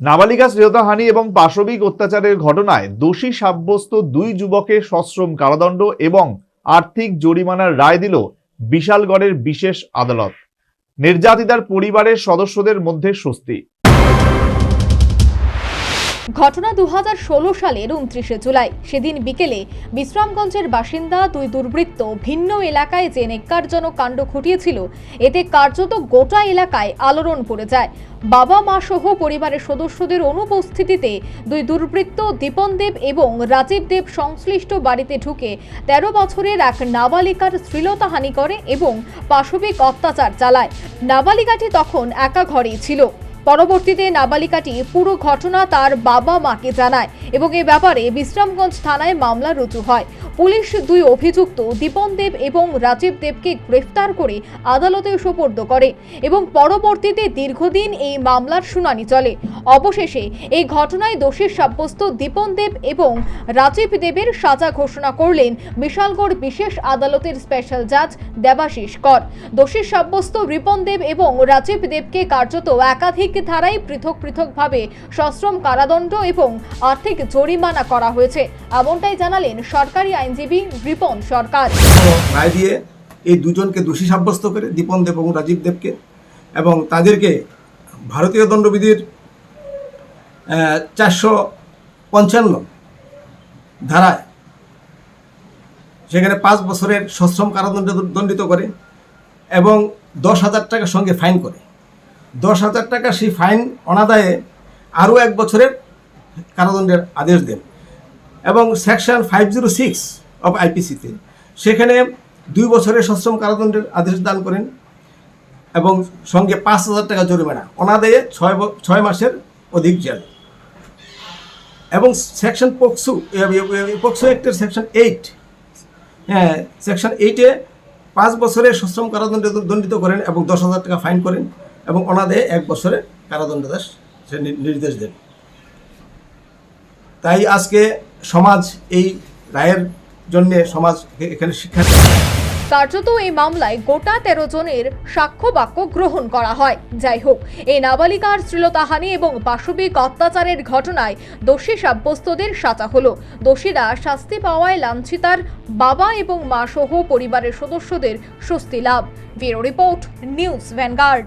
নাবালিকা শ্রেয়তাহানি এবং পাশবিক অত্যাচারের ঘটনায় দোষী সাব্যস্ত দুই যুবকের সশ্রম কারাদণ্ড এবং আর্থিক জরিমানার রায় দিল বিশালগড়ের বিশেষ আদালত। নির্যাতিতার পরিবারের সদস্যদের মধ্যে স্বস্তি। ঘটনা দু হাজার ষোলো সালের উনত্রিশে জুলাই। সেদিন বিকেলে বিশ্রামগঞ্জের বাসিন্দা, দুই দুর্বৃত্ত ভিন্ন এলাকায় যে নেককারজনক কাণ্ড ঘটিয়েছিল, এতে কার্যত গোটা এলাকায় আলোড়ন পড়ে যায়। বাবা, মা সহ পরিবারের সদস্যদের অনুপস্থিতিতে দুই দুর্বৃত্ত দীপন দেব এবং রাজীব দেব সংশ্লিষ্ট বাড়িতে ঢুকে তেরো বছরের এক নাবালিকার শ্লীলতাহানি করে এবং পাশবিক অত্যাচার চালায়। নাবালিকাটি তখন একা ঘরেই ছিল। পরবর্তীতে নাবালিকাটি পুরো ঘটনা তার বাবা মাকে জানায় এবং এ ব্যাপারে বিশ্রামগঞ্জ থানায় মামলা রুজু হয়। পুলিশ দুই অভিযুক্ত দীপন দেব এবং রাজীব দেবকে গ্রেফতার করে আদালতে সোপর্দ করে এবং পরবর্তীতে দীর্ঘদিন এই মামলার শুনানি চলে। অবশেষে এই ঘটনায় দোষী সাব্যস্ত দীপন দেব এবং রাজীব দেবের সাজা ঘোষণা করলেন বিশালগড় বিশেষ আদালতের স্পেশাল জাজ দেবাশিস কর। দোষী সাব্যস্ত রিপন দেব এবং রাজীব দেবকে কার্যত একাধিক ধারায় পৃথক পৃথকভাবে সশ্রম কারাদণ্ড এবং আর্থিক জরিমানা করা হয়েছে। এমনটাই জানালেন সরকারি আইনজীবী রিপন সরকার। রায় দিয়ে এই দুজনকে দোষী সাব্যস্ত করে দীপন দেব এবং রাজীব দেবকে এবং তাদেরকে ভারতীয় দণ্ডবিধির চারশো পঞ্চান্ন ধারায় সেখানে পাঁচ বছরের সশ্রম কারাদণ্ড দণ্ডিত করে এবং দশ হাজার টাকার সঙ্গে ফাইন করে। দশ হাজার টাকা সেই ফাইন অনাদায়ে আরও এক বছরের কারাদণ্ডের আদেশ দেন এবং section five zero six of আইপিসিতে সেখানে দুই বছরের সশ্রম কারাদণ্ডের আদেশ দান করেন এবং সঙ্গে পাঁচ হাজার টাকা জরিমানা, অনাদায়ে ছয় ছয় মাসের অধিক জেল। এবং সেকশন পক্সু পক্সু অ্যাক্টের সেকশন এইট হ্যাঁ সেকশন এইটে পাঁচ বছরের সশ্রম কারাদণ্ডে দণ্ডিত করেন এবং দশ হাজার টাকা ফাইন করেন। এবং অনাদায়ে এক বছরের কারাদণ্ডাদেশ সে নির্দেশ দেন তাই আজকে সমাজ এই রায়ের জন্যে সমাজ এখানে শিক্ষা কার্যত এই মামলায় গোটা তেরো জনের সাক্ষ্য বাক্য গ্রহণ করা হয়। যাই হোক, এই নাবালিকার শ্লীলতাহানি এবং পাশবিক অত্যাচারের ঘটনায় দোষী সাব্যস্তদের সাজা হলো। দোষীরা শাস্তি পাওয়ায় লাঞ্ছিতার বাবা এবং মা সহ পরিবারের সদস্যদের স্বস্তি লাভ। Bureau report, news Vanguard.